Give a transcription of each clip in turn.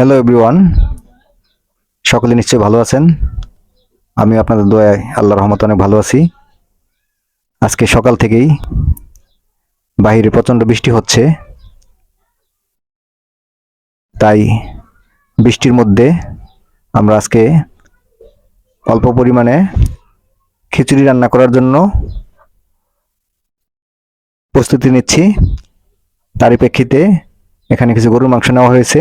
Hello everyone সকলে নিশ্চয়ই ভালো আছেন? আমি আপনাদের দয়ায় আল্লাহ রহমত অনেক ভালো আছি। আজকে সকাল থেকেই বাইরে প্রচণ্ড বৃষ্টি হচ্ছে। তাই বৃষ্টির মধ্যে আমরা আজকে অল্প পরিমাণে খিচুড়ি রান্না করার জন্য প্রস্তুতি নিচ্ছি। তারই প্রেক্ষিতে এখানে কিছু গরুর মাংস নেওয়া হয়েছে।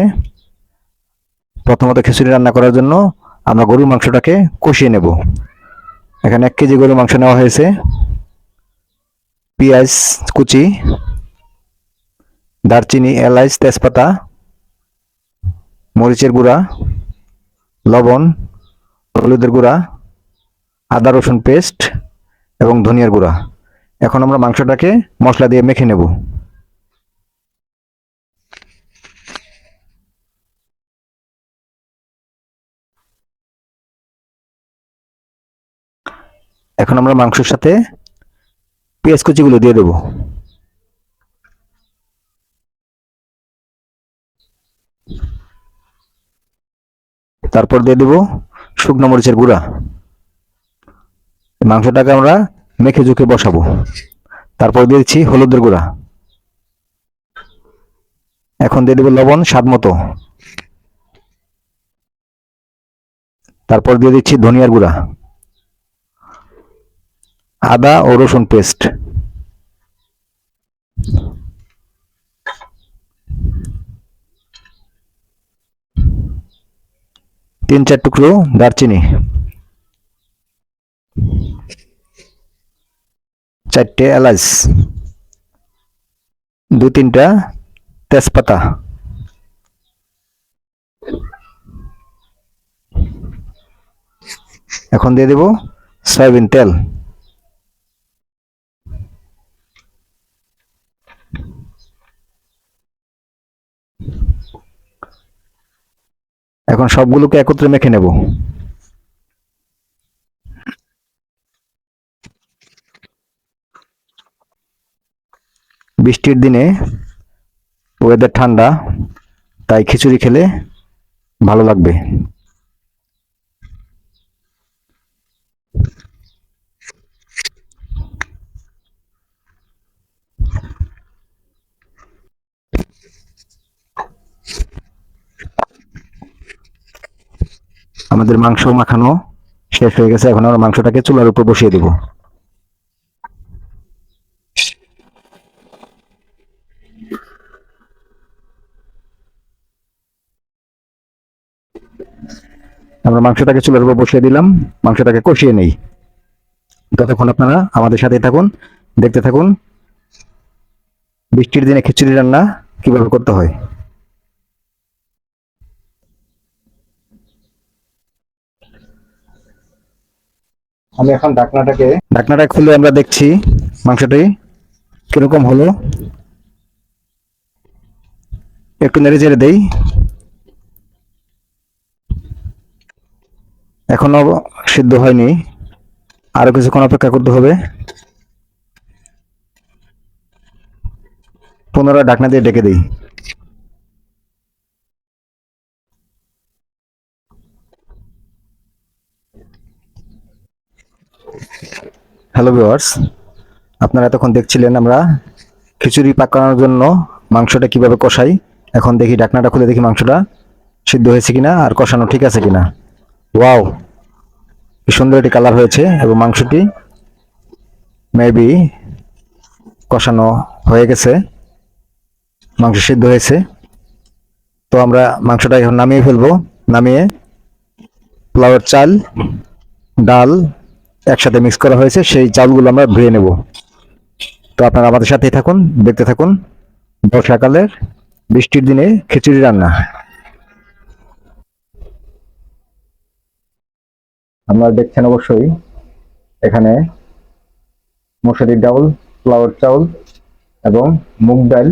প্রথমত খিচুড়ি রান্না করার জন্য আমরা গরুর মাংসটাকে কষিয়ে নেব। এখানে এক কেজি গরুর মাংস নেওয়া হয়েছে। পেঁয়াজ, কুচি, দারচিনি, এলাইচ, তেজপাতা, মরিচের গুঁড়া, লবণ, হলুদের গুঁড়া, আদা, রসুন পেস্ট এবং ধনিয়ার গুঁড়া। এখন আমরা মাংসটাকে মশলা দিয়ে মেখে নেব। এখন আমরা মাংসের সাথে পেঁয়াজ কুচিগুলো দিয়ে দেব। তারপর দিয়ে দেব শুকনো মরিচের গুঁড়া। মাংসটাকে আমরা মেখে ঝুঁকে বসাবো। তারপর দিয়ে দিচ্ছি হলুদের গুঁড়া। এখন দিয়ে দেবো লবণ, স্বাদ মতো। তারপর দিয়ে দিচ্ছি ধনিয়ার গুঁড়া। আদা ও রসুন পেস্ট তিন চার টুকরো দারচিনি। চারটে এলাচ। দু তিনটা তেজপাতা। এখন দিয়ে দেব সয়াবিন তেল। এখন সবগুলোকে একত্রে মেখে নেব। বৃষ্টির দিনে ওয়েদার ঠান্ডা তাই খিচুড়ি খেলে ভালো লাগবে। আমাদের মাংস মাখানো শেষ হয়ে গেছে। এখন আমরা মাংসটাকে চুলার উপর বসিয়ে দেব। আমরা মাংসটাকে চুলার উপর বসিয়ে দিলাম। মাংসটাকে কষিয়ে নেই। ততক্ষণ আপনারা আমাদের সাথে থাকুন, দেখতে থাকুন। বৃষ্টির দিনে খিচুড়ি রান্না কীভাবে করতে হয়। আমি এখন ঢাকনাটাকে ঢাকনাটা খুলে আমরা দেখছি মাংসটি কীরকম হলো। একটু নেড়ে চেড়ে দেই। এখনও সিদ্ধ হয়নি। আরও কিছুক্ষণ অপেক্ষা করতে হবে। পুনরায় ঢাকনা দিয়ে ডেকে দিই। হ্যালো ভিউয়ার্স আপনারা এতক্ষণ দেখছিলেন আমরা খিচুড়ি পাকানোর জন্য মাংসটা কীভাবে কষাই। এখন দেখি ডাকনাটা খুলে দেখি মাংসটা সিদ্ধ হয়েছে কিনা আর কষানো ঠিক আছে কিনা। ওয়াও কি সুন্দর একটি কালার হয়েছে এবং মাংসটি মেবি কষানো হয়ে গেছে। মাংস সিদ্ধ হয়েছে। তো আমরা মাংসটা এখন নামিয়ে ফেলব। নামিয়ে পোলাওয়ের চাল, ডাল একসাথে মিক্স করা হয়েছে, সেই চালগুলো আমরা ধুয়ে নেব। তো আপনারা আমাদের সাথেই থাকুন, দেখতে থাকুন। বর্ষাকালের বৃষ্টির দিনে খিচুড়ি রান্না। আপনারা দেখছেন অবশ্যই এখানে মসুরির ডাউল ফ্লাওয়ার চাউল এবং মুগ ডাল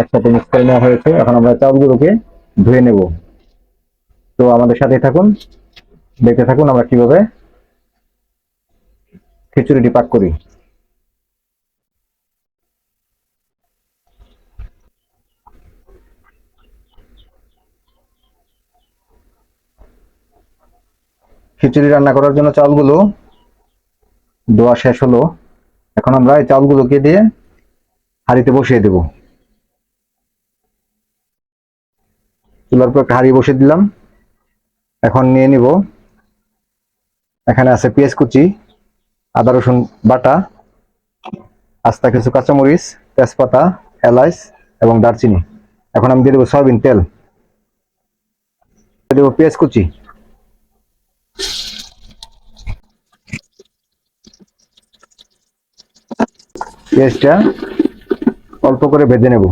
একসাথে মিক্স করে নেওয়া হয়েছে। এখন আমরা চাউলগুলোকে ধুয়ে নেব। তো আমাদের সাথেই থাকুন, দেখতে থাকুন আমরা কীভাবে খিচুড়িটি পাক করি। খিচুড়ি রান্না করার জন্য চালগুলো দোয়া শেষ হলো। এখন আমরা এই চালগুলোকে দিয়ে হাঁড়িতে বসিয়ে দেব। চুলার উপর একটা হাঁড়ি বসিয়ে দিলাম। এখন নিয়ে নিব। এখানে আছে পেঁয়াজ কুচি। আদা, রসুন বাটা, আস্তা কিছু কাঁচামরিচ, তেজপাতা, এলাচ এবং দারচিনি। এখন আমি দিয়ে দেবো সয়াবিন তেল। দেবো পেঁয়াজ কুচি। পেঁয়াজটা অল্প করে ভেজে নেব।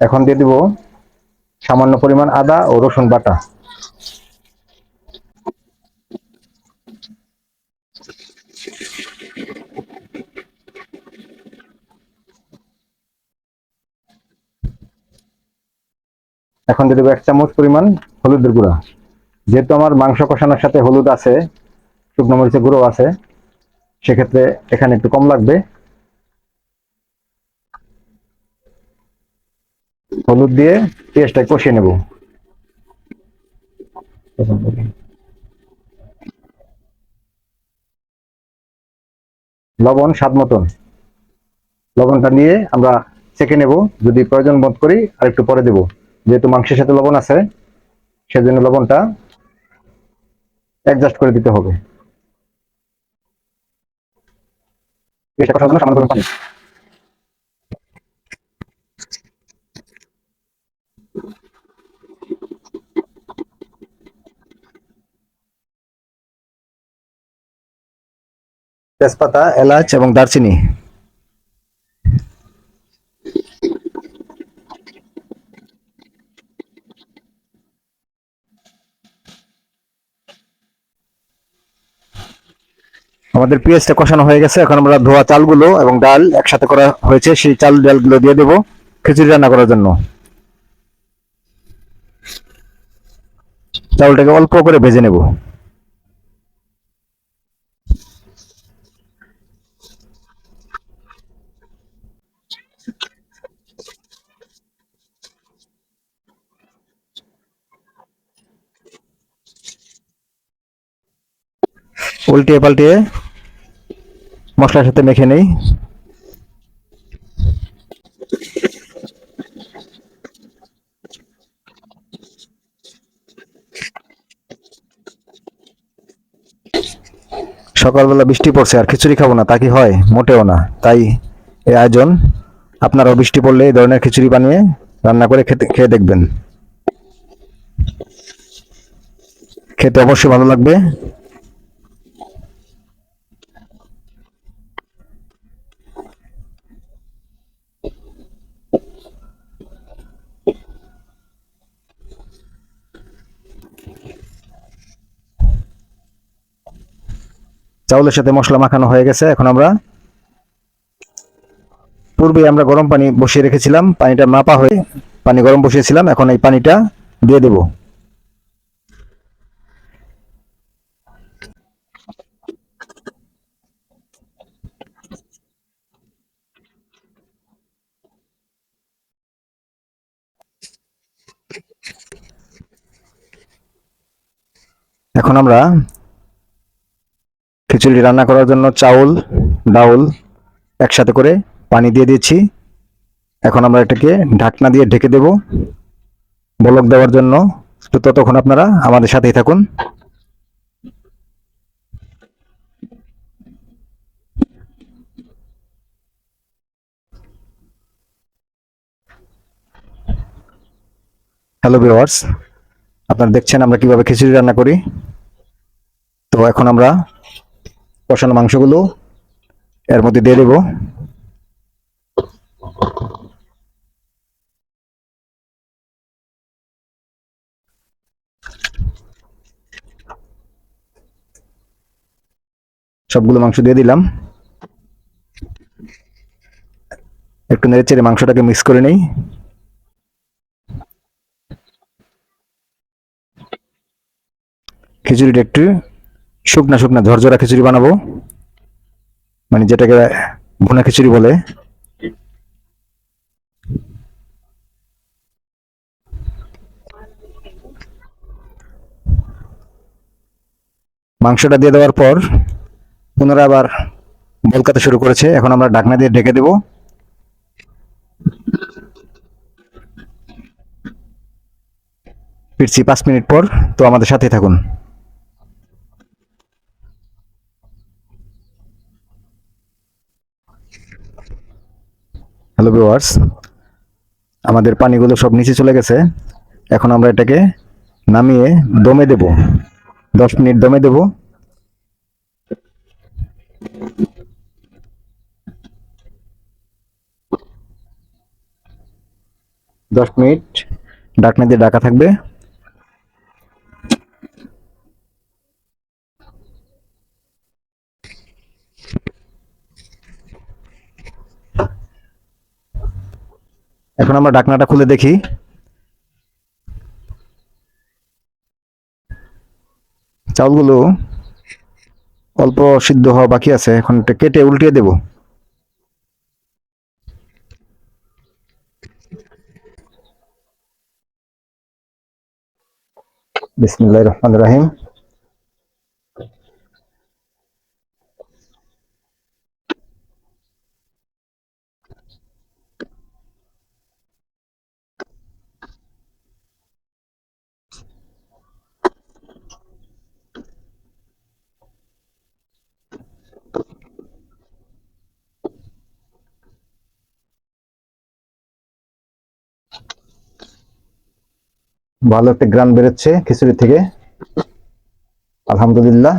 এখন দিয়ে দিব সামান্য পরিমাণ আদা ও রসুন বাটা। এখন দিয়ে দেবো এক চামচ পরিমাণ হলুদের গুঁড়া। যেহেতু আমার মাংস কষানোর সাথে হলুদ আছে, শুকনো মরিচের গুঁড়ো আছে, সেক্ষেত্রে এখানে একটু কম লাগবে। হলুদ দিয়ে পেঁয়াজটা কষিয়ে নেব। লবণ স্বাদ মতন। লবণটা নিয়ে আমরা চেখে নেব। যদি প্রয়োজন বোধ করি আর একটু পরে দেব। যেহেতু মাংসের সাথে লবণ আছে, সেজন্য লবণটা অ্যাডজাস্ট করে দিতে হবে। সামান্য পানি। তেজপাতা, এলাচ এবং দারচিনি। আমাদের পেঁয়াজটা কষানো হয়ে গেছে। এখন আমরা ধোয়া চালগুলো এবং ডাল একসাথে করা হয়েছে। সেই চাল ডালগুলো দিয়ে দেবো খিচুড়ি রান্না করার জন্য। চাউলটাকে অল্প করে ভেজে নেব। উল্টিয়ে পাল্টিয়ে মশলার সাথে মেখে নেই। সকালবেলা বৃষ্টি পড়ছে, আর খিচুড়ি খাব না, তা কি হয়? মোটেও না। তাই এই আয়োজন, আপনারাও বৃষ্টি পড়লে এই ধরনের খিচুড়ি বানিয়ে রান্না করে খেতে, খেয়ে দেখবেন। খেতে অবশ্যই ভালো লাগবে। চাউলের সাথে মশলা মাখানো হয়ে গেছে। এখন আমরা পূর্বে আমরা গরম পানি বসিয়ে রেখেছিলাম, পানিটা মাপা হয়ে পানি গরম বসিয়েছিলাম। এখন এই পানিটা দিয়ে দেব। এখন আমরা খিচুড়ি রান্না করার জন্য চাউল, ডাউল একসাথে করে পানি দিয়ে দিয়েছি। এখন আমরা এটাকে ঢাকনা দিয়ে ঢেকে দেব। বলক দেওয়ার জন্য। তো ততক্ষণ আপনারা আমাদের সাথেই থাকুন। হ্যালো ভিউয়ার্স, আপনারা দেখছেন আমরা কীভাবে খিচুড়ি রান্না করি। তো এখন আমরা কষানো মাংসগুলো এর মধ্যে দিয়ে দেব। সবগুলো মাংস দিয়ে দিলাম। একটু নেড়ে চেড়ে মাংসটাকে মিক্স করে নেই। খিচুড়িটা একটু শুকনা শুকনা ঝরঝরা খিচুড়ি বানাবো। মানে যেটাকে ভুনা খিচুড়ি বলে। মাংসটা দিয়ে দেওয়ার পর পুনরায় আবার বলকাতে শুরু করেছে। এখন আমরা ঢাকনা দিয়ে ঢেকে দেব। ফিরছি পাঁচ মিনিট পর। তো আমাদের সাথে থাকুন। হ্যালো ভিউয়ার্স আমাদের পানিগুলো সব নিচে চলে গেছে। এখন আমরা এটাকে নামিয়ে দমে দেব। দশ মিনিট দমে দেব। দশ মিনিট ডাকনা দিয়ে ডাকা থাকবে। এখন আমরা ডাকনাটা খুলে দেখি। চাউলগুলো অল্প সিদ্ধ হওয়া বাকি আছে, এখন কেটে উল্টিয়ে দেব। বিসমিল্লাহির রহমানির রহিম। ভালো একটা গ্রান বেরোচ্ছে খিচুড়ি থেকে। আলহামদুলিল্লাহ।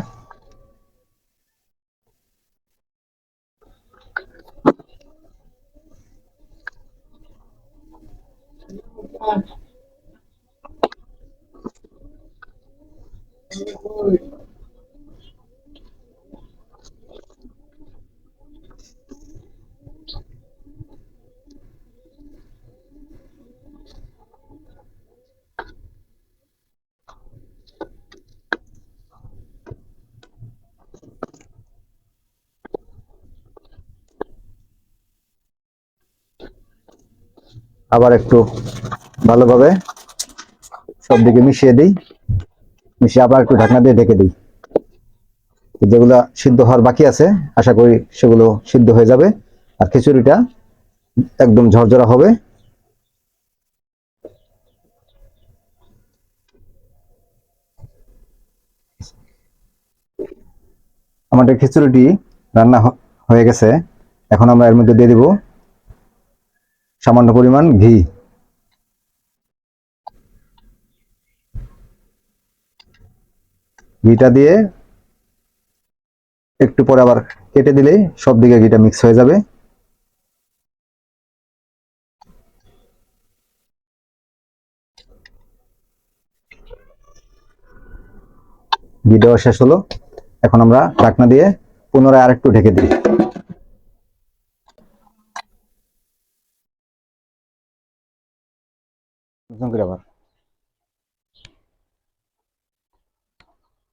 আবার একটু ভালোভাবে সব দিকে মিশিয়ে দিই। মিশিয়ে আবার একটু ঢাকনা দিয়ে ঢেকে দিই। যেগুলা সিদ্ধ হওয়ার বাকি আছে, আশা করি সেগুলো সিদ্ধ হয়ে যাবে। আর খিচুড়িটা একদম ঝরঝরা হবে। আমাদের খিচুড়িটি রান্না হয়ে গেছে। এখন আমরা এর মধ্যে দিয়ে দিব সামান্য পরিমাণ ঘি। ঘিটা দিয়ে একটু পরে আবার কেটে দিলেই সব দিকে ঘিটা মিক্স হয়ে যাবে। ঘি দেওয়া শেষ হলো। এখন আমরা ঢাকনা দিয়ে পুনরায় আরেকটু ঢেকে দিই। একদম করে আবার।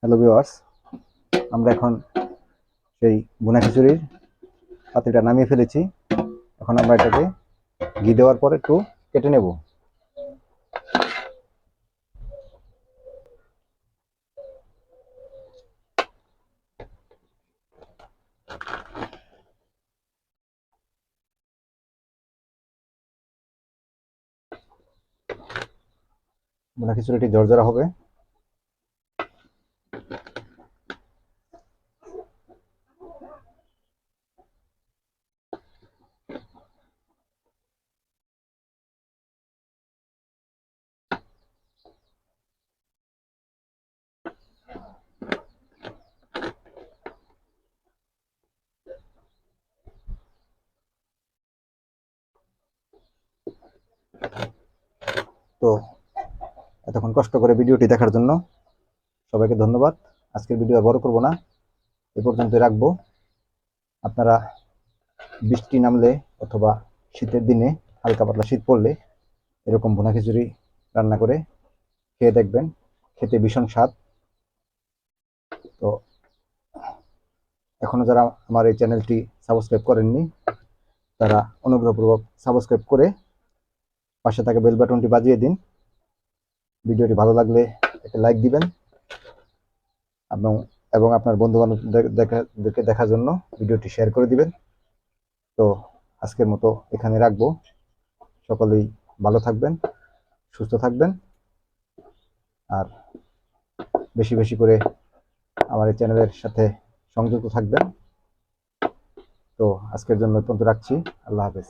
হ্যালো ভিউয়ার্স আমরা এখন সেই বুনা খিচুড়ির পাতিটা নামিয়ে ফেলেছি। এখন আমরা এটাকে ঘি দেওয়ার পরে একটু কেটে নেব। বুনা খিচুড়িটি জর্জরা হবে তো এতক্ষণ কষ্ট করে ভিডিওটি দেখার জন্য সবাইকে ধন্যবাদ। আজকের ভিডিও বড় করব না, এ পর্যন্ত রাখব। আপনারা বৃষ্টি নামলে অথবা শীতের দিনে হালকা পাতলা শীত পড়লে এরকম ভুনা খিচুড়ি রান্না করে খেয়ে দেখবেন, খেতে ভীষণ স্বাদ। তো এখনও যারা আমার এই চ্যানেলটি সাবস্ক্রাইব করেননি, তারা অনুগ্রহপূর্বক সাবস্ক্রাইব করে পাশে থাকা বেল বাটনটি বাজিয়ে দিন। ভিডিওটি ভালো লাগলে একটা লাইক দিবেন। এবং এবং আপনার বন্ধু বান্ধবদেরকে দেখার জন্য ভিডিওটি শেয়ার করে দিবেন। তো আজকের মতো এখানে রাখব। সকলেই ভালো থাকবেন, সুস্থ থাকবেন। আর বেশি বেশি করে আমার এই চ্যানেলের সাথে সংযুক্ত থাকবেন। তো আজকের জন্য পর্যন্ত রাখছি। আল্লাহ হাফেজ।